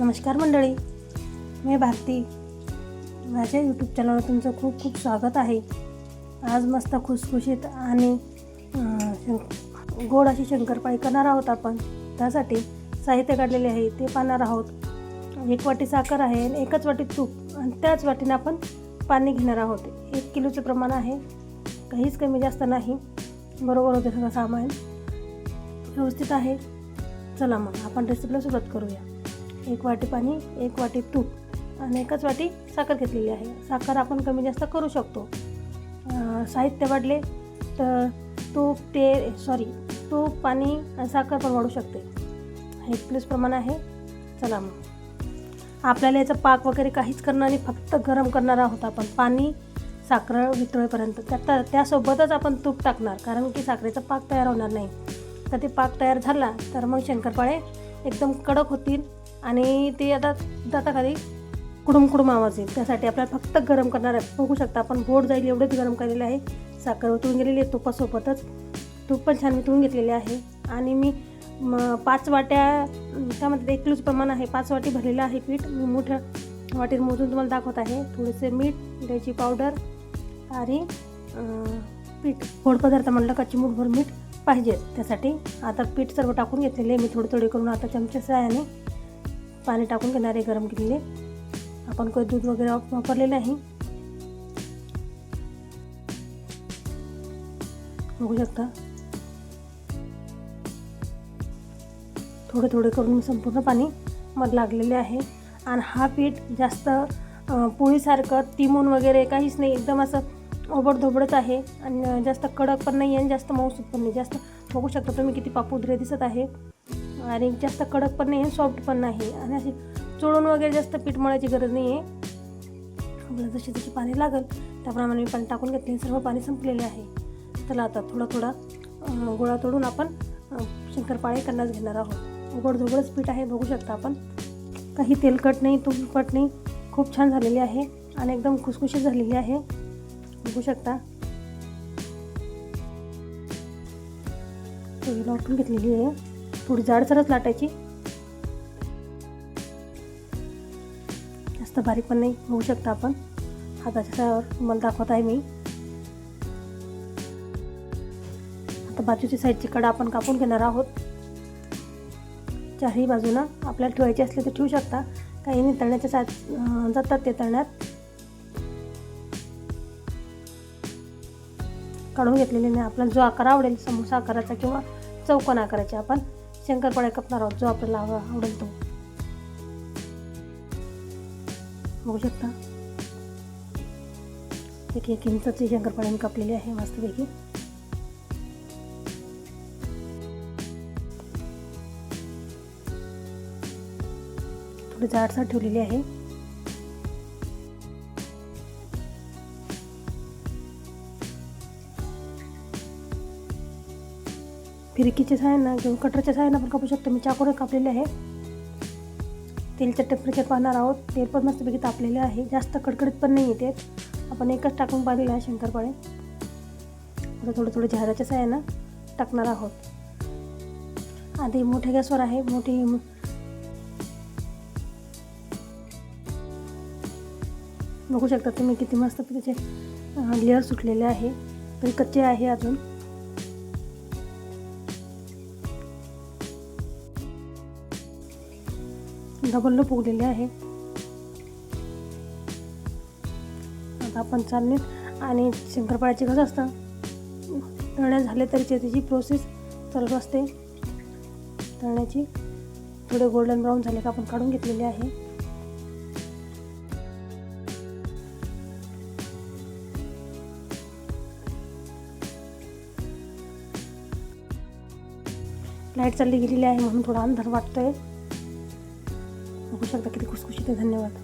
नमस्कार मंडळी मी भारती. माझ्या यूट्यूब चॅनलवर तुमचं खूप खूप स्वागत आहे. आज मस्त खुसखुशीत आणि शं- गोड अशी शंकरपाळी करणार आहोत आपण. त्यासाठी साहित्य काढलेले आहे ते पाहणार आहोत. एक वाटी साखर आहे आणि एकच वाटी तूप आणि त्याच वाटीने आपण पाणी घेणार आहोत. एक किलोचं प्रमाण आहे काहीच कमी जास्त नाही. बरोबर होते सगळं सामान. व्यवस्थित आहे. चला मग आपण रेसिपीला सुरुवात करूया. एक वाटी पाणी एक वाटी तूप आणि एकच वाटी साखर घेतलेली आहे. साखर आपण कमी जास्त करू शकतो. साहित्य वाढले तर तूप ते सॉरी तूप पाणी आणि साखर पण वाढू शकते. एक प्लस प्रमाण आहे. चला मग. आपल्याला याचा पाक वगैरे काहीच करणार नाही फक्त गरम करणार आहोत आपण. पाणी साखर वितळेपर्यंत. त्या त्यासोबतच आपण तूप टाकणार कारण की साखरेचा पाक तयार होणार नाही. तर ते पाक तयार झाला तर मग शंकरपाळे एकदम कडक होतील. आणि ते आता दाताखाली कुडुम कुडुम आवाज येईल. त्यासाठी आपल्याला फक्त गरम करणार आहे बघू शकता आपण बोट जाईल एवढंच गरम केलेलं आहे. साखर उतरून गेलेली आहे तुपासोबतच. तूप पण छान वितळून घेतलेले आहे. आणि मी म पाच वाट्या त्यामध्ये काय म्हणतात एक किलोचं प्रमाण आहे. पाच वाटी भरलेलं आहे पीठ. मी मोठ्या वाटीत मोजून तुम्हाला दाखवत आहे. थोडेसे मीठ इलायची पावडर आणि पीठ. गोड पदार्थ म्हणलं कच्ची मूठभर मीठ पाहिजे. त्यासाठी आता पीठ सर्व टाकून घेतलेले मी थोडे थोडे करून आता चमच्या सहाय्याने पाणी टाकून घेणारे गरम केलेले आपण काही दूध वगैरे वापरले वापरलेलं नाही. बघू शकता. थोडे थोडे करून संपूर्ण पाणी मग लागलेले आहे. आणि हा पीठ जास्त पोळीसारखं तिमून वगैरे काहीच नाही. एकदम असं ओबडधोबडच आहे. आणि जास्त कडक पण नाही आहे आणि जास्त मऊसूत पण नाही. जास्त बघू शकता तुम्ही किती पापुद्रे दिसत आहे. आणि जास्त कडक पण नाही आहे सॉफ्ट पण नाही. आणि अशी चोळून वगैरे जास्त पीठ मळायची गरज नाही आहे. आपल्याला जशी जशी पाणी लागेल त्याप्रमाणे मी पाणी टाकून घेतले सर्व पाणी संपलेले आहे. चला आता थोडा थोडा गोळा तोडून आपण शंकरपाळे करण्यास घेणार आहोत. उघडझोगडच पीठ आहे बघू शकता आपण. काही तेलकट नाही तुपकट नाही. खूप छान झालेली आहे आणि एकदम खुसखुशीत झालेली आहे. बघू शकता. तेल घेतलेली आहे. थोडी जाडसरच लाटायची. जास्त बारीक पण नाही होऊ शकता आपण. हाताच्या सहाय्यावर तुम्हाला दाखवत आहे मी. आता बाजूची साईडची कडा आपण कापून घेणार आहोत. चारही बाजूनं आपल्याला ठेवायचे असले तर ठेवू शकता. काही तळण्याच्या साथ जातात ते तळण्यात. काढून घेतलेले नाही. आपल्याला जो आकार आवडेल समोसा आकाराचा किंवा चौकोन आकाराचे आपण शंकरपाळ्या कापणार आहोत जो आपल्याला आव- आवडेल तो. बघू शकता. एक एक इंचाची शंकरपाळी कापलेली आहे मस्तपैकी. थोडी जाडसर ठेवलेली आहे. फिरकीच्या सहाय्यानं किंवा कटरच्या सहाय्यानं पण कापू शकतो. मी चाकूने कापलेले आहे. तेलचं टेम्परेचर पाहणार आहोत. तेल पण मस्तपैकी तापलेले आहे. जास्त कडकडीत पण नाही येते. आपण एकच टाकून पाहिलेलं आहे शंकरपाळे. आता थोडं थोडं जहाजाच्या सहाय्यानं टाकणार आहोत. आधी मोठ्या गॅसवर आहे. मोठी बघू शकता तुम्ही किती मस्त त्याचे लेअर सुटलेले आहे. तरी कच्चे आहे अजून. डबल फुगलेले आहे. आता आपण चालणीत आणि शंकरपाळ्याचे कसं असतं. तळण्या झाले तरी त्याची प्रोसेस चालू असते. तळण्याची थोडे गोल्डन ब्राऊन झाले का आपण काढून घेतलेले आहे. लाइट चालली गेलेली आहे म्हणून थोडा अंधार वाटतोय. बघू शकता किती खुसखुशीत आहे धन्यवाद